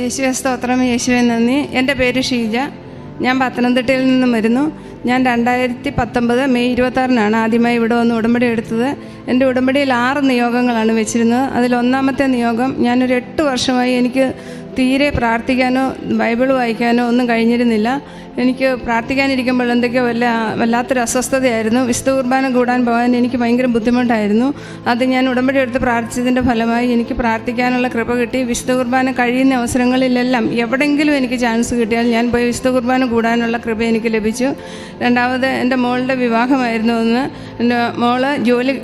യേശുവെ സ്തോത്രം. യേശുവെ നന്ദി. എന്റെ പേര് ഷീജ. ഞാൻ പത്തനംതിട്ടയിൽ നിന്നും വരുന്നു. ഞാൻ രണ്ടായിരത്തി പത്തൊമ്പത് മെയ് ഇരുപത്താറിനാണ് ആദ്യമായി ഇവിടെ വന്ന് ഉടമ്പടി എടുത്തത്. എന്റെ ഉടമ്പടിയിൽ ആറ് നിയോഗങ്ങളാണ് വെച്ചിരുന്നത്. അതിൽ ഒന്നാമത്തെ നിയോഗം ഞാനൊരു എട്ട് വർഷമായി എനിക്ക് തീരെ പ്രാർത്ഥിക്കാനോ ബൈബിൾ വായിക്കാനോ ഒന്നും കഴിഞ്ഞിരുന്നില്ല. എനിക്ക് പ്രാർത്ഥിക്കാനിരിക്കുമ്പോൾ എന്തൊക്കെയോ വല്ല വല്ലാത്തൊരു അസ്വസ്ഥതയായിരുന്നു. വിശുദ്ധ കുർബാന കൂടാൻ പോകാൻ എനിക്ക് ഭയങ്കര ബുദ്ധിമുട്ടായിരുന്നു. അത് ഞാൻ ഉടമ്പടി എടുത്ത് പ്രാർത്ഥിച്ചതിന്റെ ഫലമായി എനിക്ക് പ്രാർത്ഥിക്കാനുള്ള കൃപ കിട്ടി. വിശുദ്ധ കുർബാന കഴിയുന്ന അവസരങ്ങളിലെല്ലാം എവിടെയെങ്കിലും എനിക്ക് ചാൻസ് കിട്ടിയാൽ ഞാൻ പോയി വിശുദ്ധ കുർബാന കൂടാനുള്ള കൃപ എനിക്ക് ലഭിച്ചു. രണ്ടാമത് എന്റെ മോളുടെ വിവാഹമായിരുന്നു ഒന്ന് എന്റെ മോൾ ജോലി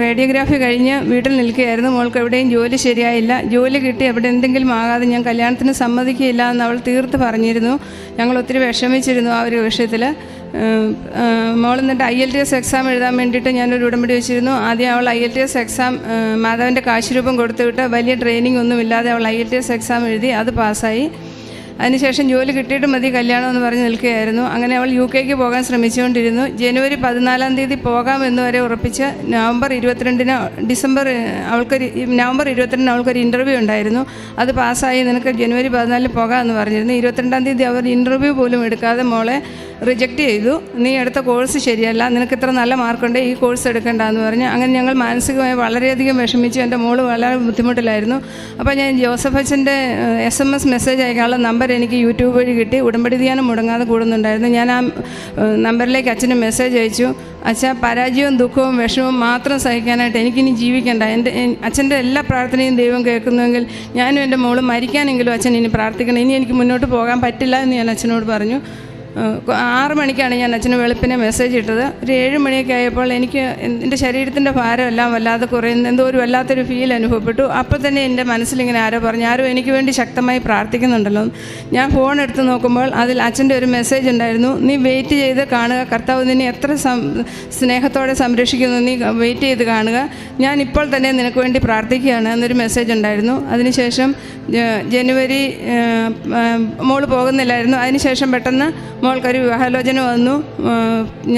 റേഡിയോഗ്രാഫി കഴിഞ്ഞ് വീട്ടിൽ നിൽക്കുകയായിരുന്നു. മോൾക്ക് എവിടെയും ജോലി ശരിയായില്ല. ജോലി കിട്ടി. എവിടെ എന്തെങ്കിലും ആകാതെ ഞാൻ കല്യാണത്തിന് സമ്മതിക്കില്ല എന്ന് അവൾ തീർത്ത് പറഞ്ഞിരുന്നു. ഞങ്ങൾ ഒത്തിരി വിഷമിച്ചിരുന്നു ആ ഒരു വിഷയത്തിൽ മോൾ എന്നിട്ട് I L T S exam എഴുതാൻ വേണ്ടിയിട്ട് ഞാനൊരു ഉടമ്പടി വെച്ചിരുന്നു. ആദ്യം അവൾ I L T S exam മാധവന്റെ കാശുരൂപം കൊടുത്തുവിട്ട് വലിയ ട്രെയിനിങ് ഒന്നുമില്ലാതെ അവൾ I L T S exam എഴുതി അത് പാസ്സായി. അതിനുശേഷം ജോലി കിട്ടിയിട്ട് മതി കല്യാണം എന്ന് പറഞ്ഞ് നിൽക്കുകയായിരുന്നു. അങ്ങനെ അവൾ യു കെക്ക് പോകാൻ ശ്രമിച്ചുകൊണ്ടിരുന്നു. ജനുവരി പതിനാലാം തീയതി പോകാമെന്ന് വരെ ഉറപ്പിച്ച് നവംബർ ഇരുപത്തിരണ്ടിന് ഡിസംബർ അവൾക്ക് അവൾക്കൊരു നവംബർ ഇരുപത്തിരണ്ടിന് അവൾക്കൊരു ഇന്റർവ്യൂ ഉണ്ടായിരുന്നു. അത് പാസ്സായി നിനക്ക് ജനുവരി പതിനാലിന് പോകാമെന്ന് പറഞ്ഞിരുന്നു. ഇരുപത്തിരണ്ടാം തീയതി അവർ ഇന്റർവ്യൂ പോലും എടുക്കാതെ മോളെ റിജക്റ്റ് ചെയ്തു. നീ എടുത്ത കോഴ്സ് ശരിയല്ല. നിനക്ക് ഇത്ര നല്ല മാർക്കുണ്ട് ഈ കോഴ്സ് എടുക്കണ്ട എന്ന് പറഞ്ഞ് അങ്ങനെ ഞങ്ങൾ മാനസികമായി വളരെയധികം വിഷമിച്ചു. എന്റെ മോൾ വളരെ ബുദ്ധിമുട്ടിലായിരുന്നു. അപ്പോൾ ഞാൻ ജോസഫ് അച്ഛന്റെ എസ് എം എസ് മെസ്സേജ് അയക്കാനുള്ള നമ്പർ എനിക്ക് യൂട്യൂബ് വഴി കിട്ടി. ഉടമ്പടി ധ്യാനം മുടങ്ങാതെ കൂടുന്നുണ്ടായിരുന്നു. ഞാൻ ആ നമ്പറിലേക്ക് അച്ഛന് മെസ്സേജ് അയച്ചു. അച്ഛാ പരാജയവും ദുഃഖവും വിഷമവും മാത്രം സഹിക്കാനായിട്ട് എനിക്കിനി ജീവിക്കേണ്ട. എന്റെ എൻ- അച്ഛന്റെ എല്ലാ പ്രാർത്ഥനയും ദൈവം കേൾക്കുന്നുവെങ്കിൽ ഞാനും എന്റെ മോളും മരിക്കാനെങ്കിലും അച്ഛൻ ഇനി പ്രാർത്ഥിക്കണം. ഇനി എനിക്ക് മുന്നോട്ട് പോകാൻ പറ്റില്ല എന്ന് ഞാൻ അച്ഛനോട് പറഞ്ഞു. ആറ് മണിക്കാണ് ഞാൻ അച്ഛന് വെളുപ്പിനെ മെസ്സേജ് ഇട്ടത്. ഒരു ഏഴ് മണിയൊക്കെ ആയപ്പോൾ എനിക്ക് എന്റെ ശരീരത്തിന്റെ ഭാരമെല്ലാം വല്ലാതെ കുറയുന്ന എന്തോ ഒരു വല്ലാത്തൊരു ഫീൽ അനുഭവപ്പെട്ടു. അപ്പോൾ തന്നെ എന്റെ മനസ്സിലിങ്ങനെ ആരോ പറഞ്ഞു ആരോ എനിക്ക് വേണ്ടി ശക്തമായി പ്രാർത്ഥിക്കുന്നുണ്ടല്ലോ. ഞാൻ ഫോൺ എടുത്ത് നോക്കുമ്പോൾ അതിൽ അച്ഛന്റെ ഒരു മെസ്സേജ് ഉണ്ടായിരുന്നു. നീ വെയിറ്റ് ചെയ്ത് കാണുക. കർത്താവ് നിന്നെ എത്ര സ്നേഹത്തോടെ സംരക്ഷിക്കുന്നു. നീ വെയിറ്റ് ചെയ്ത് കാണുക. ഞാൻ ഇപ്പോൾ തന്നെ നിനക്ക് വേണ്ടി പ്രാർത്ഥിക്കുകയാണ് എന്നൊരു മെസ്സേജ് ഉണ്ടായിരുന്നു. അതിനുശേഷം ജനുവരി മോൾ പോകുന്നില്ലായിരുന്നു. അതിനുശേഷം പെട്ടെന്ന് മോൾക്കൊരു വിവാഹാലോചന വന്നു.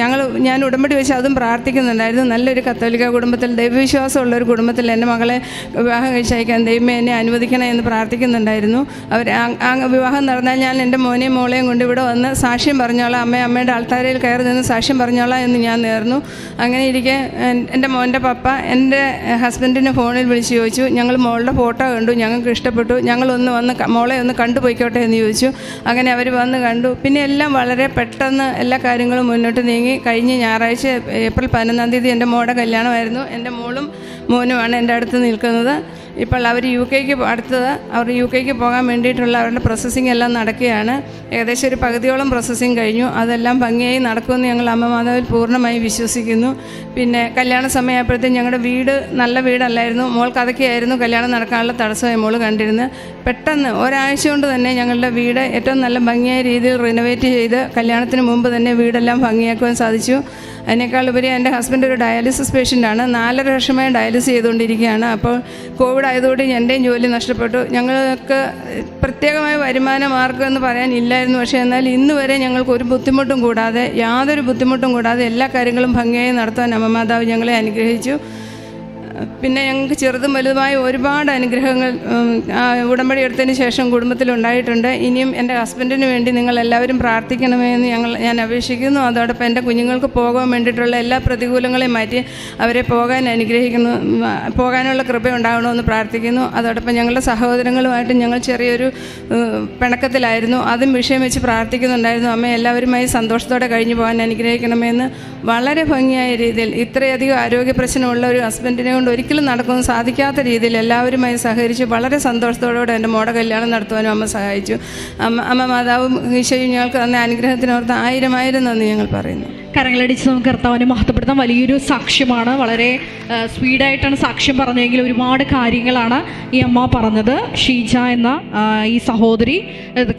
ഞങ്ങൾ ഞാൻ ഉടമ്പടി വെച്ച് അതും പ്രാർത്ഥിക്കുന്നുണ്ടായിരുന്നു. നല്ലൊരു കത്തോലിക്ക കുടുംബത്തിൽ ദൈവവിശ്വാസമുള്ള ഒരു കുടുംബത്തിൽ എന്റെ മകളെ വിവാഹം കഴിച്ചയക്കാൻ ദൈവമേ എന്നെ അനുവദിക്കണേ എന്ന് പ്രാർത്ഥിക്കുന്നുണ്ടായിരുന്നു. അവർ വിവാഹം നടന്നാൽ ഞാൻ എന്റെ മോനെയും മോളെയും കൊണ്ട് ഇവിടെ വന്ന് സാക്ഷ്യം പറഞ്ഞോളാം. അമ്മ അമ്മയുടെ ആൾത്താരയിൽ കയറി നിന്ന് സാക്ഷ്യം പറഞ്ഞോളാം എന്ന് ഞാൻ നേർന്നു. അങ്ങനെ ഇരിക്കെ എന്റെ മോന്റെ പപ്പ എന്റെ ഹസ്ബൻഡിനെ ഫോണിൽ വിളിച്ച് ചോദിച്ചു. ഞങ്ങൾ മോളുടെ ഫോട്ടോ കണ്ടു ഞങ്ങൾക്ക് ഇഷ്ടപ്പെട്ടു. ഞങ്ങളൊന്ന് വന്ന് മോളെ ഒന്ന് കണ്ടുപോയിക്കോട്ടെ എന്ന് ചോദിച്ചു. അങ്ങനെ അവർ വന്ന് കണ്ടു. പിന്നെ എല്ലാം വളരെ പെട്ടെന്ന് എല്ലാ കാര്യങ്ങളും മുന്നോട്ട് നീങ്ങി. കഴിഞ്ഞ ഞായറാഴ്ച ഏപ്രിൽ പതിനൊന്നാം തീയതി എന്റെ മോളുടെ കല്യാണമായിരുന്നു. എന്റെ മോളും മോനുമാണ് എന്റെ അടുത്ത് നിൽക്കുന്നത്. ഇപ്പോൾ അവർ യു കെക്ക് അടുത്തത് അവർ യു കെക്ക് പോകാൻ വേണ്ടിയിട്ടുള്ള അവരുടെ പ്രോസസ്സിംഗ് എല്ലാം നടക്കുകയാണ്. ഏകദേശം ഒരു പകുതിയോളം പ്രോസസ്സിംഗ് കഴിഞ്ഞു. അതെല്ലാം ഭംഗിയായി നടക്കുമെന്ന് ഞങ്ങൾ അമ്മ മാതാവിൽ പൂർണമായി വിശ്വസിക്കുന്നു. പിന്നെ കല്യാണ സമയമായപ്പോഴത്തേക്കും ഞങ്ങളുടെ വീട് നല്ല വീടല്ലായിരുന്നു. മോൾ അതൊക്കെയായിരുന്നു കല്യാണം നടക്കാനുള്ള തടസ്സമായി മോൾ കണ്ടിരുന്നത്. പെട്ടെന്ന് ഒരാഴ്ച കൊണ്ട് തന്നെ ഞങ്ങളുടെ വീട് ഏറ്റവും നല്ല ഭംഗിയായ രീതിയിൽ റിനോവേറ്റ് ചെയ്ത് കല്യാണത്തിന് മുമ്പ് തന്നെ വീടെല്ലാം ഭംഗിയാക്കുവാൻ സാധിച്ചു. അതിനേക്കാൾ ഉപരി എന്റെ ഹസ്ബൻഡ് ഒരു ഡയാലിസിസ് പേഷ്യന്റാണ് നാലര വർഷമായി ഡയാലിസിസ് ചെയ്തുകൊണ്ടിരിക്കുകയാണ്. അപ്പോൾ കോവിഡ് ആയതുകൊണ്ട് എന്റെയും ജോലി നഷ്ടപ്പെട്ടു. ഞങ്ങൾക്ക് പ്രത്യേകമായ വരുമാന മാർഗം എന്ന് പറയാനില്ലായിരുന്നു പക്ഷേ എന്നാൽ ഇന്ന് വരെ ഞങ്ങൾക്ക് ഒരു ബുദ്ധിമുട്ടും കൂടാതെ യാതൊരു ബുദ്ധിമുട്ടും കൂടാതെ എല്ലാ കാര്യങ്ങളും ഭംഗിയായി നടത്താൻ അമ്മമാതാവ് ഞങ്ങളെ അനുഗ്രഹിച്ചു. പിന്നെ ഞങ്ങൾക്ക് ചെറുതും വലുതുമായ ഒരുപാട് അനുഗ്രഹങ്ങൾ ഉടമ്പടി എടുത്തതിന് ശേഷം കുടുംബത്തിൽ ഉണ്ടായിട്ടുണ്ട്. ഇനിയും എന്റെ ഹസ്ബൻഡിന് വേണ്ടി നിങ്ങൾ എല്ലാവരും പ്രാർത്ഥിക്കണമേ എന്ന് ഞങ്ങൾ ഞാൻ അപേക്ഷിക്കുന്നു. അതോടൊപ്പം എന്റെ കുഞ്ഞുങ്ങൾക്ക് പോകാൻ വേണ്ടിയിട്ടുള്ള എല്ലാ പ്രതികൂലങ്ങളെയും മാറ്റി അവരെ പോകാൻ അനുഗ്രഹിക്കുന്നു. പോകാനുള്ള കൃപ ഉണ്ടാകണമെന്ന് പ്രാർത്ഥിക്കുന്നു. അതോടൊപ്പം ഞങ്ങളുടെ സഹോദരങ്ങളുമായിട്ട് ഞങ്ങൾ ചെറിയൊരു പിണക്കത്തിലായിരുന്നു. അതും വിഷയം വെച്ച് പ്രാർത്ഥിക്കുന്നുണ്ടായിരുന്നു. അമ്മ എല്ലാവരുമായി സന്തോഷത്തോടെ കഴിഞ്ഞു പോകാൻ അനുഗ്രഹിക്കണമെന്ന് വളരെ ഭംഗിയായ രീതിയിൽ ഇത്രയധികം ആരോഗ്യ പ്രശ്നമുള്ള ഒരു ഹസ്ബൻഡിനെ കൊണ്ട് ഒരിക്കലും നടക്കാൻ സാധിക്കാത്ത രീതിയിൽ എല്ലാവരുമായി സഹകരിച്ച് വളരെ സന്തോഷത്തോടുകൂടെ എന്റെ മോടെ കല്യാണം നടത്തുവാനും അമ്മ സഹായിച്ചു. അമ്മ അമ്മ മാതാവും ഈശോയും ഞങ്ങൾക്ക് തന്ന അനുഗ്രഹത്തിനോർത്ത് ആയിരം ആയിരം നന്ദി ഞങ്ങൾ പറയുന്നു. കരങ്ങളടിച്ച് നമുക്ക് കർത്താവിനെ മഹത്വപ്പെടുത്താം വലിയൊരു സാക്ഷ്യമാണ്. വളരെ സ്പീഡായിട്ടാണ് സാക്ഷ്യം പറഞ്ഞതെങ്കിൽ ഒരുപാട് കാര്യങ്ങളാണ് ഈ അമ്മ പറഞ്ഞത്. ഷീജ എന്ന ഈ സഹോദരി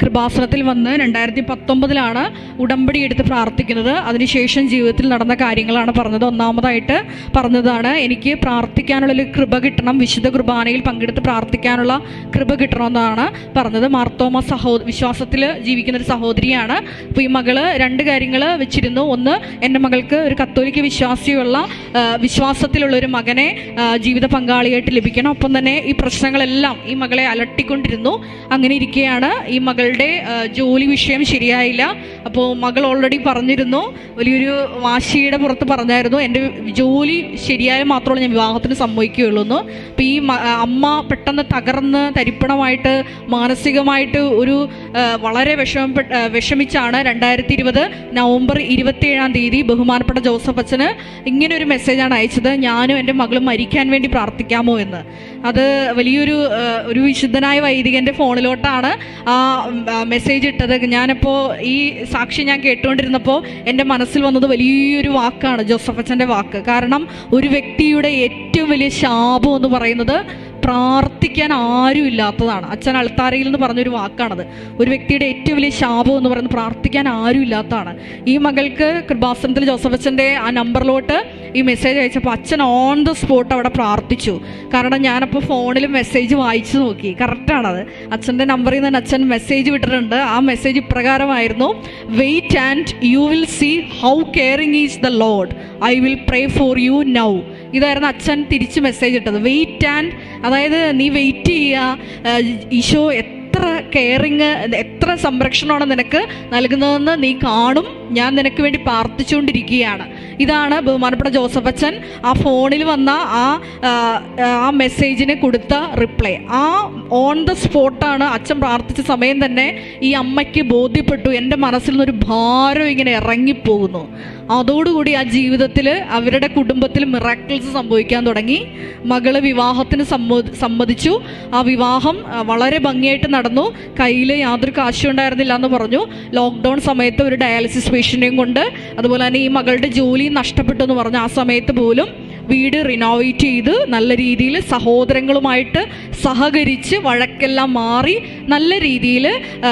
കൃപാസനത്തിൽ വന്ന് രണ്ടായിരത്തി പത്തൊമ്പതിലാണ് ഉടമ്പടി എടുത്ത് പ്രാർത്ഥിക്കുന്നത്. അതിനുശേഷം ജീവിതത്തിൽ നടന്ന കാര്യങ്ങളാണ് പറഞ്ഞത്. ഒന്നാമതായിട്ട് പറഞ്ഞതാണ് എനിക്ക് പ്രാർത്ഥിക്കാനുള്ളൊരു കൃപ കിട്ടണം. വിശുദ്ധ കുർബാനയിൽ പങ്കെടുത്ത് പ്രാർത്ഥിക്കാനുള്ള കൃപ കിട്ടണമെന്നാണ് പറഞ്ഞത്. മാർത്തോമ സഹോ വിശ്വാസത്തിൽ ജീവിക്കുന്ന ഒരു സഹോദരിയാണ്. അപ്പോൾ ഈ മകൾ രണ്ട് കാര്യങ്ങൾ വെച്ചിരുന്നു. ഒന്ന് എന്റെ മകൾക്ക് ഒരു കത്തോലിക്ക വിശ്വാസിയുള്ള വിശ്വാസത്തിലുള്ള ഒരു മകനെ ജീവിത പങ്കാളിയായിട്ട് ലഭിക്കണം. ഒപ്പം തന്നെ ഈ പ്രശ്നങ്ങളെല്ലാം ഈ മകളെ അലട്ടിക്കൊണ്ടിരുന്നു. അങ്ങനെ ഇരിക്കുകയാണ് ഈ മകളുടെ ജോലി വിഷയം ശരിയായില്ല. അപ്പോൾ മകൾ ഓൾറെഡി പറഞ്ഞിരുന്നു. വലിയൊരു വാശിയുടെ പുറത്ത് പറഞ്ഞായിരുന്നു. എന്റെ ജോലി ശരിയായാൽ മാത്രമേ ഞാൻ വിവാഹത്തിന് സമ്മതിക്കുകയുള്ളൂ എന്ന്. അപ്പോൾ ഈ അമ്മ പെട്ടെന്ന് തകർന്ന് തരിപ്പണമായിട്ട് മാനസികമായിട്ട് ഒരു വളരെ വിഷമപ്പെട്ട വിഷമിച്ചാണ് രണ്ടായിരത്തി ഇരുപത് നവംബർ ഇരുപത്തിയേഴാം തീയതി ബഹുമാനപ്പെട്ട ജോസഫ് അച്ഛന് ഇങ്ങനെ ഒരു മെസ്സേജാണ് അയച്ചത്. ഞാനും എന്റെ മകളും മരിക്കാൻ വേണ്ടി പ്രാർത്ഥിക്കാമോ എന്ന്. അത് വലിയൊരു ഒരു വിശുദ്ധനായ വൈദികന്റെ ഫോണിലോട്ടാണ് ആ മെസ്സേജ് ഇട്ടത്. ഞാനിപ്പോൾ ഈ സാക്ഷി ഞാൻ കേട്ടുകൊണ്ടിരുന്നപ്പോൾ എന്റെ മനസ്സിൽ വന്നത് വലിയൊരു വാക്കാണ് ജോസഫ് അച്ഛന്റെ വാക്ക്. കാരണം ഒരു വ്യക്തിയുടെ ഏറ്റവും വലിയ ശാപം എന്ന് പറയുന്നത് പ്രാർത്ഥിക്കാൻ ആരും ഇല്ലാത്തതാണ്. അച്ഛൻ അൾത്താരയിൽ എന്ന് പറഞ്ഞൊരു വാക്കാണത്. ഒരു വ്യക്തിയുടെ ഏറ്റവും വലിയ ശാപം എന്ന് പറയുന്നത് പ്രാർത്ഥിക്കാൻ ആരും ഇല്ലാത്തതാണ്. ഈ മകൾക്ക് കൃപാസനത്തിൽ ജോസഫ് അച്ഛന്റെ ആ നമ്പറിലോട്ട് ഈ മെസ്സേജ് അയച്ചപ്പോൾ അച്ഛൻ ഓൺ ദ സ്പോട്ട് അവിടെ പ്രാർത്ഥിച്ചു. കാരണം ഞാനപ്പോൾ ഫോണിൽ മെസ്സേജ് വായിച്ചു നോക്കി. കറക്റ്റാണത് അച്ഛന്റെ നമ്പറിൽ നിന്ന് അച്ഛൻ മെസ്സേജ് വിട്ടിട്ടുണ്ട്. ആ message ഇപ്രകാരമായിരുന്നു wait and you will see how caring is the Lord I will pray for you now ഇതായിരുന്നു അച്ഛൻ തിരിച്ച് മെസ്സേജ് ഇട്ടത്. വെയിറ്റ് ആൻഡ് അതായത് നീ വെയിറ്റ് ചെയ്യുക. ഈശോ എത്ര കെയറിങ് എത്ര സംരക്ഷണമാണ് നിനക്ക് നൽകുന്നതെന്ന് നീ കാണും. ഞാൻ നിനക്ക് വേണ്ടി പ്രാർത്ഥിച്ചുകൊണ്ടിരിക്കുകയാണ്. ഇതാണ് ബഹുമാനപ്പെട്ട ജോസഫ് അച്ഛൻ ആ ഫോണിൽ വന്ന ആ ആ, മെസ്സേജിനെ കൊടുത്ത റിപ്ലൈ ആ ഓൺ ദ സ്പോട്ടാണ് അച്ഛൻ പ്രാർത്ഥിച്ച സമയം തന്നെ ഈ അമ്മയ്ക്ക് ബോധ്യപ്പെട്ടു. എന്റെ മനസ്സിൽ നിന്നൊരു ഭാരം ഇങ്ങനെ ഇറങ്ങിപ്പോകുന്നു. അതോടുകൂടി ആ ജീവിതത്തിൽ അവരുടെ കുടുംബത്തിൽ മിറാക്കിൾസ് സംഭവിക്കാൻ തുടങ്ങി. മകൾ വിവാഹത്തിന് സമ്മ സമ്മതിച്ചു. ആ വിവാഹം വളരെ ഭംഗിയായിട്ട് നടന്നു. കയ്യിൽ യാതൊരു കാശും ഉണ്ടായിരുന്നില്ല എന്ന് പറഞ്ഞു. ലോക്ക്ഡൗൺ സമയത്ത് ഒരു ഡയാലിസിസ് പേഷ്യന്റെയും കൊണ്ട്. അതുപോലെ തന്നെ ഈ മകളുടെ ജോലി നഷ്ടപ്പെട്ടു എന്ന് പറഞ്ഞ ആ സമയത്ത് പോലും വീട് റിനോവേറ്റ് ചെയ്ത് നല്ല രീതിയിൽ സഹോദരങ്ങളുമായിട്ട് സഹകരിച്ച് വഴക്കെല്ലാം മാറി നല്ല രീതിയിൽ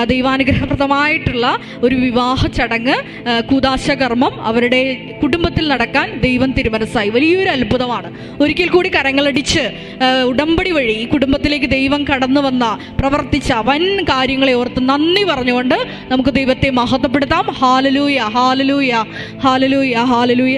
ദൈവാനുഗ്രഹപ്രദമായിട്ടുള്ള ഒരു വിവാഹ ചടങ്ങ് കൂതാശകർമ്മം അവരുടെ കുടുംബത്തിൽ നടക്കാൻ ദൈവം തിരുമനസ്സായി. വലിയൊരു അത്ഭുതമാണ്. ഒരിക്കൽ കൂടി കരങ്ങളടിച്ച് ഉടമ്പടി വഴി ഈ കുടുംബത്തിലേക്ക് ദൈവം കടന്നു വന്ന പ്രവർത്തിച്ച വൻ കാര്യങ്ങളെ ഓർത്ത് നന്ദി പറഞ്ഞുകൊണ്ട് നമുക്ക് ദൈവത്തെ മഹത്വപ്പെടുത്താം. Hallelujah hallelujah hallelujah hallelujah.